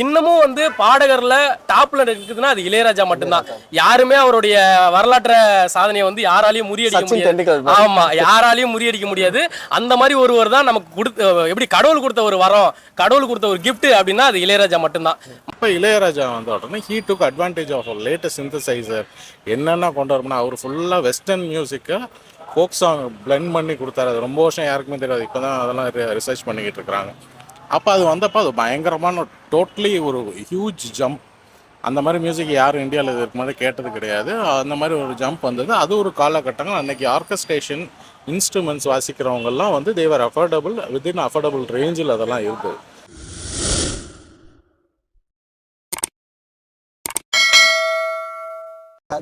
இன்னமும் வந்து பாடகர்ல டாப்ல இருக்குதுன்னா அது இளையராஜா மட்டும்தான். யாருமே அவருடைய வரலாற்ற சாதனையை வந்து யாராலையும் முறியடிக்க முடியாது. ஆமா யாராலையும் முறியடிக்க முடியாது. அந்த மாதிரி ஒருவர் தான் நமக்கு கொடுத்த எப்படி கடவுள் கொடுத்த ஒரு வரம் கடவுள் கொடுத்த ஒரு gift அப்படின்னா அது இளையராஜா மட்டும்தான். இப்போ இளையராஜா வந்து உடனே he took advantage of latest synthesizer என்னென்ன கொண்டு வரணும்னா அவர் ஃபுல்லாக வெஸ்டர்ன் மியூசிக்கை ஃபோக் சாங் blend பண்ணி கொடுத்தாரு. அது ரொம்ப வருஷம் யாருக்குமே தெரியாது. இப்போ தான் அதெல்லாம் ரிசர்ச் பண்ணிக்கிட்டு இருக்கிறாங்க. அப்போ அது வந்தப்போ அது பயங்கரமான டோட்டலி ஒரு ஹியூஜ் ஜம்ப் அந்த மாதிரி மியூசிக் யாரும் இந்தியாவில் இதுக்கு முன்னாடி கேட்டது கிடையாது. அந்த மாதிரி ஒரு ஜம்ப் வந்தது. அது ஒரு காலகட்டங்கள். அன்னைக்கு ஆர்கஸ்ட்ரேஷன் இன்ஸ்ட்ருமெண்ட்ஸ் வாசிக்கிறவங்கெல்லாம் வந்து தேவர் அஃபோர்டபுள் வித்தின் அஃபோர்டபுள் ரேஞ்சில் அதெல்லாம் இருந்தது.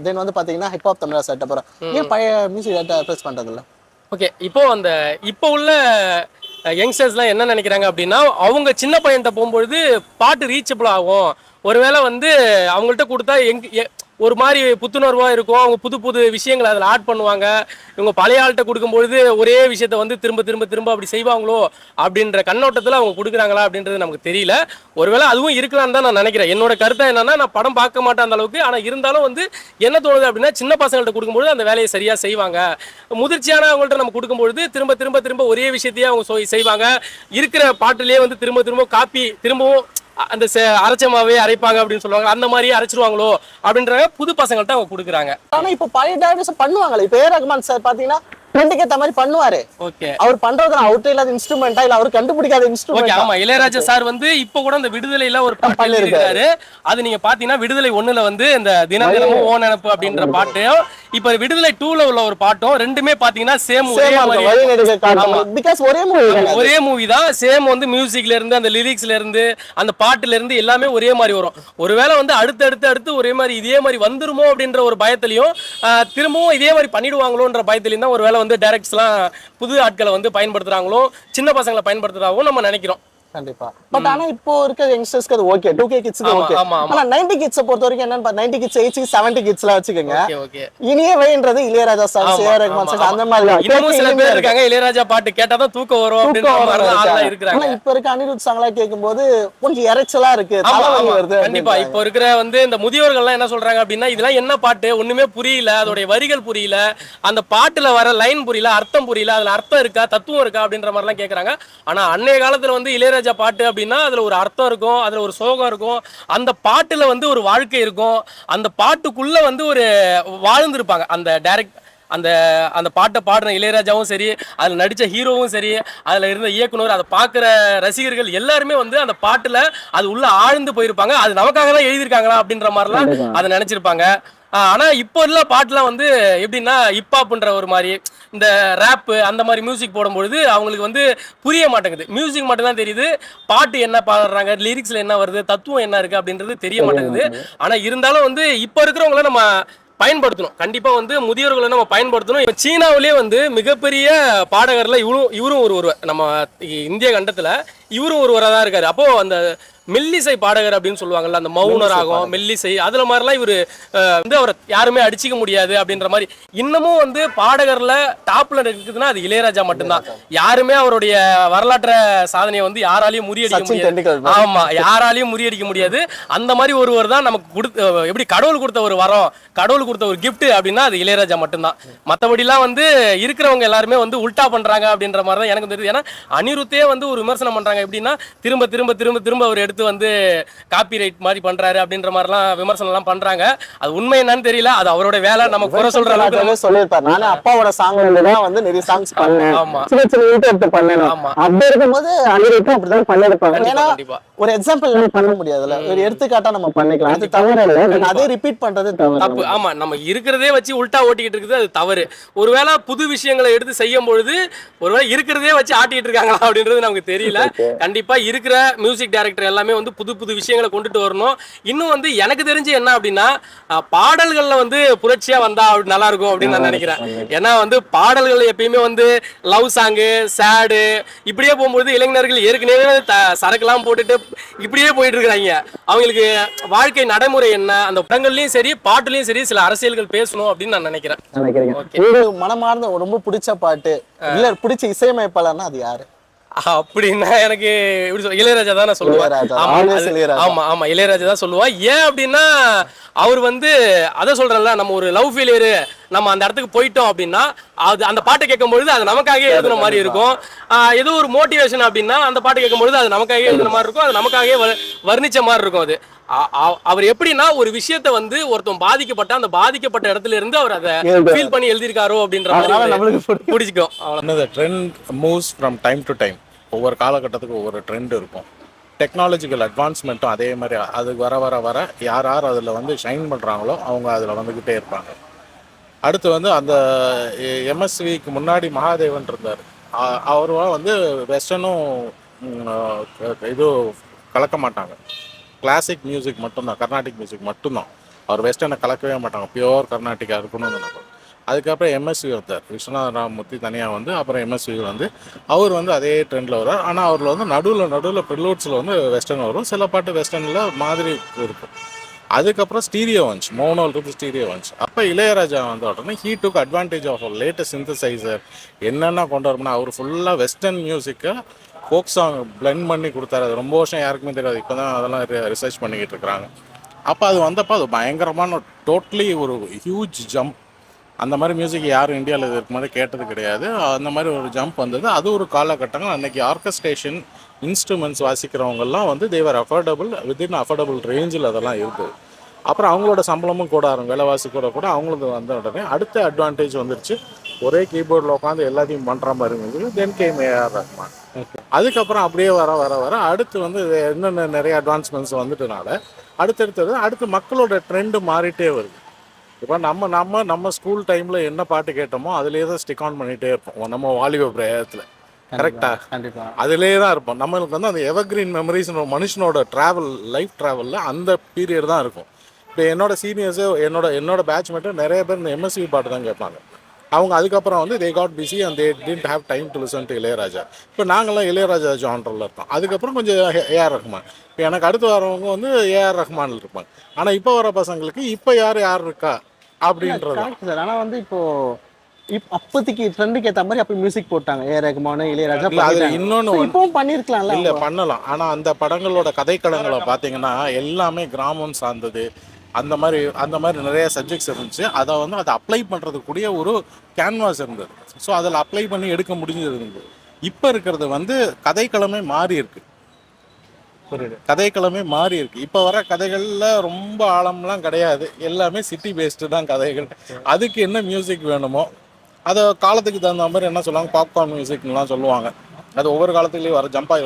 தென் வந்து பாத்தீங்கன்னா ஹிப்ஹாப் தமிழா செட் அப்புறம். ஏன் பழைய மியூசிக் டேட்டா ரெஃப்ரெஷ் பண்றது இல்ல ஓகே இப்போ அந்த இப்போ உள்ள யங்ஸ்டர்ஸ்லாம் என்ன நினைக்கிறாங்க அப்படின்னா அவங்க சின்ன பையன்கிட்ட போகும்பொழுது பாட்டு ரீச்சபிள் ஆகும். ஒருவேளை வந்து அவங்கள்ட்ட கொடுத்தா எங் எ- ஒரு மாதிரி புத்துணர்வாக இருக்கும். அவங்க புது புது விஷயங்களை அதில் ஆட் பண்ணுவாங்க. இவங்க பழைய ஆள்கிட்ட கொடுக்கும்பொழுது ஒரே விஷயத்த வந்து திரும்ப திரும்ப திரும்ப அப்படி செய்வாங்களோ அப்படின்ற கண்ணோட்டத்தில் அவங்க கொடுக்குறாங்களா அப்படின்றது நமக்கு தெரியல. ஒருவேளை அதுவும் இருக்கலாம்னு தான் நான் நினைக்கிறேன். என்னோட கருத்தை என்னன்னா நான் படம் பார்க்க மாட்டேன் அந்த அளவுக்கு. ஆனால் இருந்தாலும் வந்து என்ன தோணுது அப்படின்னா சின்ன பசங்கள்ட்ட கொடுக்கும்பொழுது அந்த வேலையை சரியாக செய்வாங்க. முதிர்ச்சியானவங்கள்ட்ட நம்ம கொடுக்கும்பொழுது திரும்ப திரும்ப திரும்ப ஒரே விஷயத்தையே அவங்க செய்வாங்க. இருக்கிற பாட்டிலேயே வந்து திரும்ப திரும்ப காப்பி திரும்பவும் அந்த செ- அரைச்சமாவே அரைப்பாங்க அப்படின்னு சொல்லுவாங்க. அந்த மாதிரியே அரைச்சிருவாங்களோ அப்படின்ற புது பசங்கள்ட்ட அவங்க கொடுக்குறாங்க. ஆனா இப்போ பழைய டேரக்டர்ஸ் பண்ணுவாங்களே இப்போ ஏ. ரகுமான் சார் பாத்தீங்கன்னா ட்ரெண்டுக்கு ஏத்த மாதிரி பண்ணுவாரு. ஓகே. அவர் பண்றது அவர்கிட்ட இல்லாத இன்ஸ்ட்ருமெண்டா இல்ல அவர் கண்டுபிடிக்காத இன்ஸ்ட்ருமெண்ட் ஆமா. இளையராஜா சார் வந்து இப்ப கூட இந்த விடுதலையில ஒரு பாட்டு. எழுதியிருக்காரு. அது நீங்க பாத்தீங்கன்னா விடுதலை ஒண்ணுல வந்து இந்த தினம் தினமும் ஓ நினப்பு அப்படின்ற பாட்டையும் இப்ப விடுதலை டூல உள்ள ஒரு பாட்டும் ரெண்டுமே பாத்தீங்கன்னா சேம் ஒரே மூவி ஒரே மூவி தான் சேம் வந்து மியூசிக்ல இருந்து அந்த லிரிக்ஸ்ல இருந்து அந்த பாட்டுல இருந்து எல்லாமே ஒரே மாதிரி வரும். ஒருவேளை வந்து அடுத்து அடுத்து அடுத்து ஒரே மாதிரி இதே மாதிரி வந்துருமோ அப்படின்ற ஒரு பயத்திலையும் திரும்பவும் இதே மாதிரி பண்ணிடுவாங்களோன்ற பயத்திலையும் தான் ஒருவேளை வந்து டைரக்ட்ஸ்லாம் புது ஆட்களை வந்து பயன்படுத்துறாங்களோ சின்ன பசங்களை பயன்படுத்துறாங்களோ நம்ம நினைக்கிறோம். கண்டிப்பா. பட் ஆனா இப்போ இருக்க யங்ஸ்டர்ஸ்க்கு அது ஓகே டூ கே ஆமா, ஓகே. ஆனா நைன்டி கிட்ஸை பொறுத்த வரைக்கும் என்னன்னு நைன்டி கிட்ஸ் எயிட்டி செவன்டி கிட்ஸ்லாம் வச்சுக்கோங்க. ஓகே ஓகே இனிய இளையராஜா ரகுமான் ஆமா, சார் அந்த மாதிரி தான். இன்னமும் சில பேர் இருக்காங்க இளையராஜா பாட்டு கேட்டாதான் தூக்கம் வரும் மாதிரி ஆனா இருக்கிறாங்க. இப்ப இருக்க அனிருத் சாங்லாம் கேட்கும்போது கொஞ்சம் இறைச்சலா இருக்கு தலைவலி. வருது கண்டிப்பா. இப்போ இருக்கிற வந்து இந்த முதியோர்கள்லாம் என்ன சொல்றாங்க அப்படின்னா இதெல்லாம் என்ன பாட்டு? ஒண்ணுமே புரியல. அதோடைய வரிகள் புரியல. அந்த பாட்டுல வர லைன் புரியல அர்த்தம் புரியல. அதுல அர்த்தம் இருக்கா? தத்துவம் இருக்கா? அப்படின்ற மாதிரிலாம் கேக்குறாங்க. ஆனா அன்னைய காலத்துல வந்து இளையராஜா பாட்டு அப்படின்னா அதுல ஒரு அர்த்தம் இருக்கும் அதுல ஒரு சோகம் இருக்கும். அந்த பாட்டுல வந்து ஒரு வாழ்க்கை இருக்கும். அந்த பாட்டுக்குள்ள வந்து ஒரு வாழ்ந்திருப்பாங்க. அந்த டைரக்ட் அந்த அந்த பாட்டை பாடின இளையராஜாவும் சரி அதில் நடித்த ஹீரோவும் சரி அதில் இருந்த இயக்குனர் அதை பார்க்குற ரசிகர்கள் எல்லாருமே வந்து அந்த பாட்டில் அது உள்ள ஆழ்ந்து போயிருப்பாங்க. அது நமக்காக தான் எழுதியிருக்காங்களா அப்படின்ற மாதிரிலாம் அதை நினச்சிருப்பாங்க. ஆனால் இப்போ உள்ள பாட்டுலாம் வந்து எப்படின்னா ஹிப்ஹாப்ன்ற ஒரு மாதிரி இந்த ரேப்பு அந்த மாதிரி மியூசிக் போடும்பொழுது அவங்களுக்கு வந்து புரிய மாட்டேங்குது. மியூசிக் மட்டும் தான் தெரியுது பாட்டு என்ன பாடுறாங்க லிரிக்ஸில் என்ன வருது தத்துவம் என்ன இருக்குது அப்படின்றது தெரிய மாட்டேங்குது. ஆனால் இருந்தாலும் வந்து இப்போ இருக்கிறவங்கள நம்ம பயன்படுத்தணும். கண்டிப்பா வந்து முதியோர்களை நம்ம பயன்படுத்தணும். இப்ப சீனாவிலே வந்து மிகப்பெரிய பாடகர்ல இவரும் இவரும் ஒரு ஒருவர். நம்ம இந்திய கண்டத்துல இவரும் ஒருவராக தான் இருக்காரு. அப்போ அந்த மெல்லிசை பாடகர் அப்படின்னு சொல்லுவாங்கல்ல அந்த மௌன ராகம் மெல்லிசை அதுல மாதிரிலாம் இவரு வந்து அவரை யாருமே அடிச்சிக்க முடியாது அப்படின்ற மாதிரி. இன்னமும் வந்து பாடகர்ல டாப்ல இருக்குதுன்னா அது இளையராஜா மட்டும்தான். யாருமே அவருடைய வரலாற்ற சாதனையை வந்து யாராலையும் முறியடிக்க முடியாது. டெண்டுல்கர் ஆமா யாராலையும் முறியடிக்க முடியாது. அந்த மாதிரி ஒருவர் தான் நமக்கு கொடுத்த எப்படி கடவுள் கொடுத்த ஒரு வரம் கடவுள் கொடுத்த ஒரு gift அப்படின்னா அது இளையராஜா மட்டும்தான். மற்றபடிலாம் வந்து இருக்கிறவங்க எல்லாருமே வந்து உல்டா பண்றாங்க அப்படின்ற மாதிரி தான் எனக்கு தெரியுது. ஏன்னா அனிருத்தே வந்து ஒரு விமர்சனம் பண்றாங்க எப்படின்னா திரும்ப திரும்ப திரும்ப திரும்ப அவர் எடுத்து வந்து காப்பி ரைட் மாதிரி பண்றாரு அப்படின்ற மாதிரிலாம் விமர்சனம் எல்லாம் பண்றாங்க. அது உண்மை என்னன்னு தெரியல. அது அவரோட வேலை. நம்ம குறை சொல்ற அளவுக்கு சொல்லியிருப்பாரு. நானே அப்பாவோட சாங் தான் வந்து நிறைய சாங்ஸ் பண்ணேன். ஆமா. சின்ன சின்ன இன்டர்வியூ பண்ணேன் ஆமா. அப்படி இருக்கும்போது அனிருத்தும் அப்படிதான் பண்ணிருப்பாங்க ஏன்னா. ஒரு எக்ஸாம்பிள் பண்ண முடியாதுல்ல. ஒரு எடுத்துக்காட்டா நம்ம பண்ணிக்கலாம். அது தவறு இல்ல அதே ரிப்பீட் பண்றது தப்பு. ஆமா நம்ம இருக்கிறதே வச்சு உல்டா ஓட்டிக்கிட்டு இருக்குது அது தவறு. ஒருவேளை புது விஷயங்களை எடுத்து செய்யும் பொழுது ஒருவேளை இருக்கிறதே வச்சு ஆட்டிட்டு இருக்காங்களா அப்படின்றது நமக்கு தெரியல. கண்டிப்பா. இருக்கிற மியூசிக் டைரக்டர் எல்லாமே வந்து புது புது விஷயங்களை கொண்டுட்டு வரணும். இன்னும் வந்து எனக்கு தெரிஞ்சு என்ன அப்படின்னா பாடல்கள்ல வந்து புரட்சியா வந்தா அப்படி நல்லா இருக்கும் அப்படின்னு நான் நினைக்கிறேன். ஏன்னா வந்து பாடல்கள் எப்பயுமே வந்து லவ் சாங்கு சேடு இப்படியே போகும்போது இளைஞர்கள் ஏற்கனவே சரக்குலாம் போட்டுட்டு இப்படியே போயிட்டு இருக்கிறாங்க. அவங்களுக்கு வாழ்க்கை நடைமுறை என்ன? அந்த படங்கள்லயும் சரி பாட்டுலயும் சரி சில அரசியல்கள் பேசணும் அப்படின்னு நான் நினைக்கிறேன். உங்களுக்கு மனமார்ந்த ரொம்ப பிடிச்ச பாட்டு இல்ல பிடிச்ச இசையமைப்பாளர்னா அது யாரு? அப்படின்னா எனக்கு எப்படி சொல்ல இளையராஜா தான் நான் இளையராஜா, ஆமா. ஆமா இளையராஜா தான் சொல்லுவா. ஏன் அப்படின்னா அவர் வந்து அதை சொல்றேன்ல நம்ம ஒரு லவ் ஃபெயிலியர் நம்ம அந்த இடத்துக்கு போயிட்டோம் அப்படின்னா அது அந்த பாட்டை கேட்கும்பொழுது அது நமக்காகவே எழுதுன மாதிரி இருக்கும். ஏதோ ஒரு மோட்டிவேஷன் அப்படின்னா அந்த பாட்டு கேட்கும்பொழுது அது நமக்காகவே எழுதுன மாதிரி இருக்கும். அது நமக்காகவே வர்ணிச்ச மாதிரி இருக்கும் அது. அவர் எப்படின்னா ஒரு விஷயத்த வந்து ஒருத்தன் பாதிக்கப்பட்ட அந்த பாதிக்கப்பட்ட இடத்துல இருந்து அவர் அதை. ஃபீல் பண்ணி எழுதியிருக்காரோ அப்படின்ற மாதிரி நம்மளுக்கு. பிடிச்சிக்கும் trend moves from time to time ஒவ்வொரு காலகட்டத்துக்கு ஒவ்வொரு ட்ரெண்ட் இருக்கும். டெக்னாலஜிக்கல் அட்வான்ஸ்மெண்ட்டும் அதே மாதிரி அது வர வர வர யார் யார் அதில் வந்து ஷைன் பண்ணுறாங்களோ அவங்க அதில் வந்துக்கிட்டே இருப்பாங்க. அடுத்து வந்து அந்த எம்எஸ்விக்கு முன்னாடி மகாதேவன் இருந்தார். அவர் வந்து வெஸ்டர்னும் இது கலக்க மாட்டாங்க. கிளாசிக் மியூசிக் மட்டும்தான் கர்நாடிக் மியூசிக் மட்டும்தான். அவர் வெஸ்டர்னை கலக்கவே மாட்டாங்க. பியோர் கர்நாடிக்கா இருக்கணும்னு நினைப்போம் அதுக்கப்புறம் எம்எஸ்வி வந்தார் விஸ்வநாத ராமமூர்த்தி தனியாக வந்து அப்புறம் எம்எஸ்வி வந்து அவர் வந்து அதே ட்ரெண்டில் வரார் ஆனால் அவரில் வந்து நடுவில் நடுவில் ப்ரிலூட்ஸில் வந்து வெஸ்டர்ன் வரும். சில பாட்டு வெஸ்டர்னில் மாதிரி இருக்கும். அதுக்கப்புறம் ஸ்டீரியோ வந்துச்சு மோனோல் இருந்து ஸ்டீரியோ வந்துச்சு அப்போ இளையராஜா வந்த உடனே he took advantage of latest synthesizer என்னென்ன கொண்டு வரணும்னா அவர் ஃபுல்லாக வெஸ்டர்ன் மியூசிக்கை ஃபோக் சாங் பிளெண்ட் பண்ணி கொடுத்தாரு. அது ரொம்ப வருஷம் யாருக்குமே தெரியாது. இப்போ தான் அதெல்லாம் ரிசர்ச் பண்ணிக்கிட்டு இருக்கிறாங்க அப்போ அது வந்தப்போ அது பயங்கரமான டோட்டலி ஒரு ஹியூஜ் ஜம்ப் அந்த மாதிரி மியூசிக் யாரும் இந்தியாவில் இதுக்கு முன்னாடி கேட்டது கிடையாது. அந்த மாதிரி ஒரு ஜம்ப் வந்தது. அது ஒரு காலகட்டங்கள். அன்றைக்கி ஆர்கஸ்ட்ரேஷன் இன்ஸ்ட்ருமெண்ட்ஸ் வாசிக்கிறவங்கெல்லாம் வந்து தேவர் அஃபோர்டபுள் வித்தின் அஃபோர்டபுள் ரேஞ்சில் அதெல்லாம் இருக்குது அப்புறம் அவங்களோட சம்பளமும் கூட ஆகும் விலைவாசி கூட கூட அவங்களுக்கு வந்த உடனே அடுத்த அட்வான்டேஜ் வந்துருச்சு. ஒரே கீபோர்டில் உட்காந்து எல்லாத்தையும் பண்ணுற மாதிரி இருந்தது. தென் கேம் ஏஆர் ரஹ்மான் அதுக்கப்புறம் அப்படியே வர வர வர. அடுத்து வந்து என்னென்ன நிறைய அட்வான்ஸ்மெண்ட்ஸ் வந்துட்டனால அடுத்தடுத்தது அடுத்து மக்களோட ட்ரெண்டு மாறிட்டே வருது. இப்போ நம்ம நம்ம நம்ம ஸ்கூல் டைமில் என்ன பாட்டு கேட்டோமோ அதுலேயே தான் ஸ்டிக் ஆன் பண்ணிகிட்டே இருப்போம். நம்ம வாலிப பிரயத்தில் கரெக்டா கண்டிப்பா. அதுலேயே தான் இருப்போம். நம்மளுக்கு வந்து அந்த எவர்கிரீன் மெமரிஸ் மனுஷனோட ட்ராவல் லைஃப் ட்ராவலில் அந்த பீரியட் தான் இருக்கும். இப்போ என்னோட சீனியர்ஸு என்னோட என்னோட பேட்ச் மட்டும் நிறைய பேர் இந்த எம்எஸ்சி பாட்டு தான் கேட்பாங்க. அவங்க அதுக்கப்புறம் வந்து they got busy and they tend have time to listen to Ilaiyaraaja. இப்போ நாங்களாம் இளையராஜா ஜான்ரில் இருக்கோம் அதுக்கப்புறம் கொஞ்சம் ஏஆர் ரஹ்மான். இப்போ எனக்கு அடுத்து வரவங்க வந்து ஏஆர் ரஹ்மான் இருப்பாங்க. ஆனால் இப்போ வர பசங்களுக்கு இப்போ யார் யார் இருக்கா அப்படின்றது தான். கரெக்ட் சார் ஆனா வந்து இப்போ இப் அப்போதைக்கு ட்ரெண்டுக்கு ஏத்த மாதிரி அப்போ மியூசிக் போட்டாங்க. ஏ ரகுமான் இளையராஜா அதுல வந்து- இப்பவும் பண்ணிருக்கலாம்ல இல்ல பண்ணலாம். ஆனா அந்த படங்களோட கதைக்களங்களை பாத்தீங்கன்னா எல்லாமே கிராமம் சார்ந்தது. அந்த மாதிரி அந்த மாதிரி நிறைய சப்ஜெக்ட்ஸ் இருந்துச்சு. அதை வந்து அதை அப்ளை பண்றதுக்குரிய ஒரு கேன்வாஸ் இருந்தது. ஸோ அதில் அப்ளை பண்ணி எடுக்க முடிஞ்சது இருந்தது இப்போ இருக்கிறது வந்து கதைக்களமே மாறி இருக்கு. புரியுது. கதைக்களமே மாறி இருக்கு. இப்போ வர கதைகள்ல ரொம்ப ஆழம்லாம் கிடையாது. எல்லாமே சிட்டி பேஸ்டு தான் கதைகள். அதுக்கு என்ன மியூசிக் வேணுமோ அதை காலத்துக்கு தகுந்த மாதிரி என்ன சொல்லுவாங்க? பாப்கார்ன் மியூசிக்லாம் சொல்லுவாங்க. அது ஒவ்வொரு காலத்துலேயும் வர ஜம்ப் ஆகி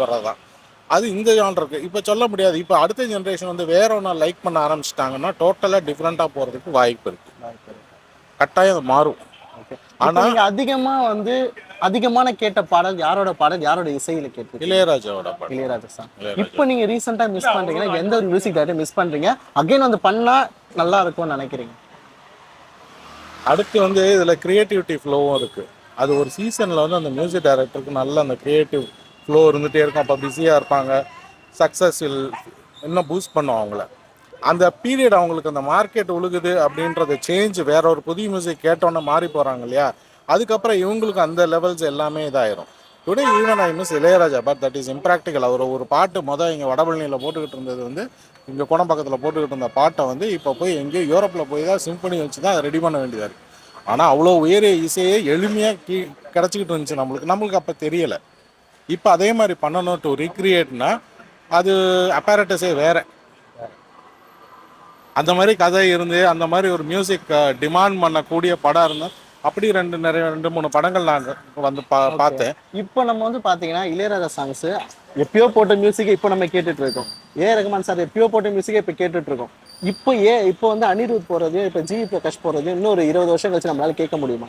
அது இந்த ஜான்ருக்கு இப்போ சொல்ல முடியாது. இப்போ அடுத்த ஜென்ரேஷன் வந்து வேற ஒன்றா லைக் பண்ண ஆரம்பிச்சிட்டாங்கன்னா டோட்டலாக டிஃப்ரெண்ட்டாக போகிறதுக்கு வாய்ப்பு இருக்கு. கட்டாயம் அது மாறும். ஆனா நீங்க அதிகமா வந்து அதிகமான கேட்ட பாடல் யாரோட பாடல்? யாரோட இசையில கேட்டு இளையராஜாவோட படம் இளையராஜா சார். இப்போ நீங்க ரீசெண்டா மிஸ் பண்றீங்கன்னா எந்த ஒரு மியூசிக் டேரக்டர் மிஸ் பண்றீங்க? அகைன் வந்து பண்ணா நல்லா இருக்கும்னு நினைக்கிறீங்க. அடுத்து வந்து இதில் க்ரியேட்டிவிட்டி ஃப்ளோவும் இருக்குது அது ஒரு சீசனில் வந்து அந்த மியூசிக் டைரக்டருக்கு நல்ல அந்த க்ரியேட்டிவ் ஃப்ளோ இருந்துகிட்டே இருக்கும். அப்போ பிஸியாக இருப்பாங்க. சக்ஸஸ் இன்னும் பூஸ்ட் பண்ணும் அவங்கள. அந்த பீரியட் அவங்களுக்கு அந்த மார்க்கெட் உழுகுது அப்படின்றது சேஞ்ச் வேற ஒரு புதிய மியூசிக் கேட்டோன்னே மாறி போகிறாங்க இல்லையா? அதுக்கப்புறம் இவங்களுக்கு அந்த லெவல்ஸ் எல்லாமே இதாயிரும். Today even I miss Ilaiyaraaja but that is impractical அவர் ஒரு பாட்டு மொதல் இங்கே வடபழனியில் போட்டுக்கிட்டு இருந்தது வந்து இங்கே குணம் பக்கத்தில் போட்டுக்கிட்டு இருந்த பாட்டை வந்து இப்போ போய் எங்கேயோ யூரோப்பில் போய் தான் சிம்பனி வச்சு தான் ரெடி பண்ண வேண்டியதாக இருக்குது ஆனால் அவ்வளோ உயரிய இசையே எளிமையாக கீ கிடச்சிக்கிட்டு இருந்துச்சு நம்மளுக்கு. நம்மளுக்கு அப்போ தெரியலை. இப்போ அதே மாதிரி பண்ணணும் டு ரீக்ரியேட்னா அது அப்பாரட்டஸே வேற. அந்த மாதிரி கதை இருந்து அந்த மாதிரி ஒரு மியூசிக் டிமாண்ட் பண்ணக்கூடிய படம் இருந்தால் அப்படி ரெண்டு நிறைய ரெண்டு மூணு படங்கள் நான் வந்து பா பார்த்தேன். இப்போ நம்ம வந்து பாத்தீங்கன்னா இளையராஜா சாங்ஸ் எப்பயோ போட்ட மியூசிக்கை இப்போ நம்ம கேட்டுட்டு இருக்கோம். ஏ. ரகுமான் சார் எப்பயோ போட்ட மியூசிக்கை இப்போ கேட்டுட்டு இருக்கோம். இப்போ ஏ இப்போ வந்து அனிருத் போறது இப்போ ஜி. பிரகாஷ் போறது இன்னொரு இருபது வருஷம் கழிச்சு நம்மளால கேட்க முடியுமா?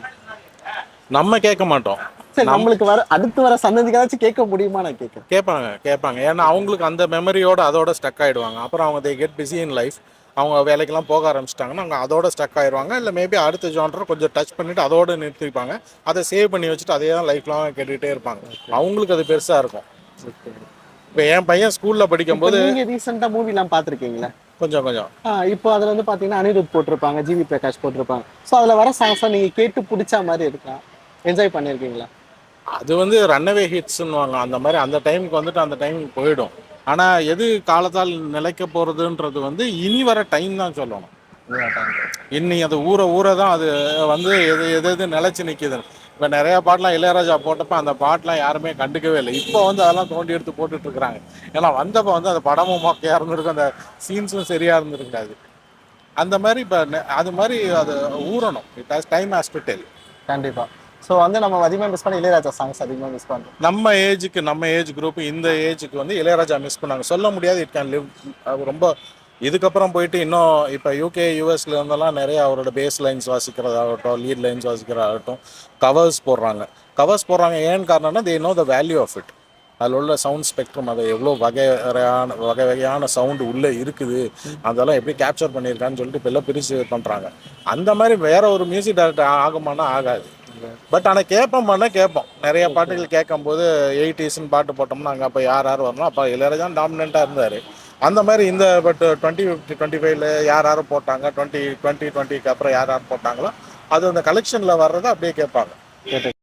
நம்ம கேட்க மாட்டோம். சரி நம்மளுக்கு வர அடுத்து வர சந்ததிக்காச்சும் கேட்க முடியுமா நான் கேட்கறேன். கேட்பாங்க கேட்பாங்க. ஏன்னா அவங்களுக்கு அந்த மெமரியோட அதோட ஸ்டக் ஆயிடுவாங்க. அப்புறம் அவங்க they get busy in life அவங்க வேலைக்கெல்லாம் போக ஆரம்பிச்சிட்டாங்கன்னா அவங்க அதோட ஸ்டக் ஆயிடுவாங்க. இல்லை மேபி அடுத்த ஜான்டர் கொஞ்சம் டச் பண்ணிட்டு அதோட நிறுத்திப்பாங்க. அதை சேவ் பண்ணி வச்சுட்டு அதே தான் லைஃப் லாங் கேட்டுக்கிட்டே இருப்பாங்க. அவங்களுக்கு அது பெருசாக இருக்கும். இப்போ என் பையன் ஸ்கூலில் படிக்கும்போது இப்போ நீங்க ரீசெண்டா மூவி எல்லாம் பாத்திருக்கீங்களா கொஞ்சம் கொஞ்சம். இப்போ அதுல வந்து பாத்தீங்கன்னா அனிருத் போட்டிருப்பாங்க ஜிவி பிரகாஷ் போட்டிருப்பாங்க. ஸோ அதுல வர சாங்ஸ் நீங்க கேட்டு பிடிச்ச மாதிரி இருக்கா? என்ஜாய் பண்ணிருக்கீங்களா? அது வந்து ரன்னவே ஹிட்ஸ்ன்னுவாங்க அந்த மாதிரி அந்த டைமுக்கு வந்துட்டு அந்த டைமுக்கு போயிடும். ஆனால் எது காலத்தால் நிலைக்க போகிறதுன்றது வந்து இனி வர டைம் தான் சொல்லணும். இன்னி அது ஊற ஊற தான் அது வந்து எது எது எது நிலைச்சு நிற்கிது இப்போ நிறைய பாட்டெலாம் இளையராஜா போட்டப்ப அந்த பாட்டெலாம் யாருமே கண்டுக்கவே இல்லை. இப்போ வந்து அதெல்லாம் தோண்டி எடுத்து போட்டுட்டு இருக்கிறாங்க. ஏன்னா வந்தப்போ வந்து அந்த படமும் மொக்கையாக இருந்திருக்கும். அந்த சீன்ஸும் சரியாக இருந்திருக்காது. அந்த மாதிரி இப்போ அது மாதிரி அது ஊறணும். It has time has to tell கண்டிப்பா. ஸோ வந்து நம்ம அதிகமாக மிஸ் பண்ண இளையராஜா சாங்ஸ் அதிகமாக மிஸ் பண்ணுறோம் நம்ம ஏஜுக்கு நம்ம ஏஜ் குரூப் இந்த ஏஜுக்கு வந்து இளையராஜா மிஸ் பண்ணாங்க. சொல்ல முடியாது இட் கேன் லிவ் ரொம்ப இதுக்கப்புறம் போயிட்டு இன்னும் இப்போ யூகே யூஎஸ்ல இருந்தெல்லாம் நிறைய அவரோட பேஸ் லைன்ஸ் வாசிக்கிறதாகட்டும் லீட் லைன்ஸ் வாசிக்கிறதாகட்டும் கவர்ஸ் போடுறாங்க. கவர்ஸ் போடுறாங்க ஏன்னு காரணம்னா they know the value of it அதில் உள்ள சவுண்ட் ஸ்பெக்ட்ரம் அதை எவ்வளோ வகையான வகை வகையான சவுண்டு உள்ளே இருக்குது. அதெல்லாம் எப்படி கேப்சர் பண்ணியிருக்கான்னு சொல்லிட்டு இப்போ எல்லாம் பிரித்து பண்ணுறாங்க அந்த மாதிரி வேற ஒரு மியூசிக் டைரக்டர் ஆகுமானா ஆகாது. பட் ஆனால் கேட்போம்னா கேட்போம் நிறைய பாட்டுகள் கேட்கும்போது எயிட்டிஸ்னு பாட்டு போட்டோம்னா அங்கே அப்போ யார் யார் வரணும்? அப்போ இளையராஜா டாமினண்ட்டாக இருந்தார். அந்த மாதிரி இந்த பட் டுவெண்ட்டி ஃபிஃப்டி டுவெண்ட்டி ஃபைவ்ல யார் யார் போட்டாங்க? டுவெண்ட்டி டுவெண்ட்டி டுவெண்ட்டிக்கு அப்புறம் யார் யார் போட்டாங்களோ அது அந்த கலெக்ஷனில் வர்றதை அப்படியே கேட்பாங்க. கேட்டு